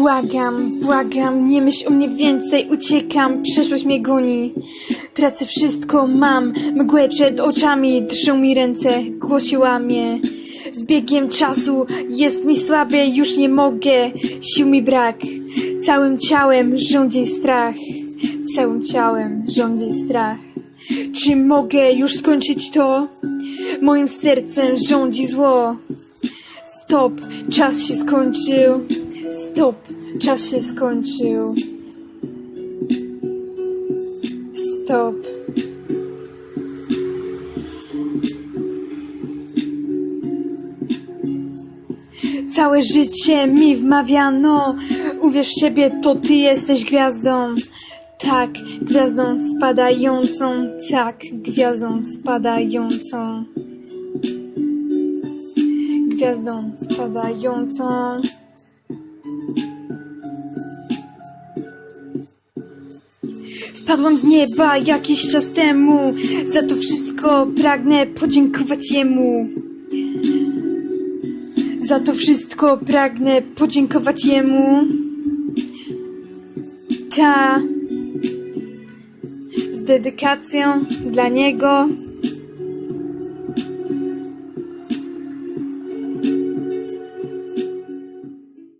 Błagam, błagam, nie myśl o mnie więcej, uciekam, przeszłość mnie goni. Tracę wszystko, mam mgłę przed oczami, drżą mi ręce, głos się łamie. Z biegiem czasu jest mi słabe, już nie mogę, sił mi brak. Całym ciałem rządzi strach, całym ciałem rządzi strach. Czy mogę już skończyć to? Moim sercem rządzi zło. Stop, czas się skończył. Stop, czas się skończył. Stop. Całe życie mi wmawiano, uwierz w siebie, to ty jesteś gwiazdą. Tak, gwiazdą spadającą, tak, gwiazdą spadającą. Gwiazdą spadającą. Spadłam z nieba jakiś czas temu, za to wszystko pragnę podziękować Jemu. Za to wszystko pragnę podziękować Jemu. Ta z dedykacją dla Niego.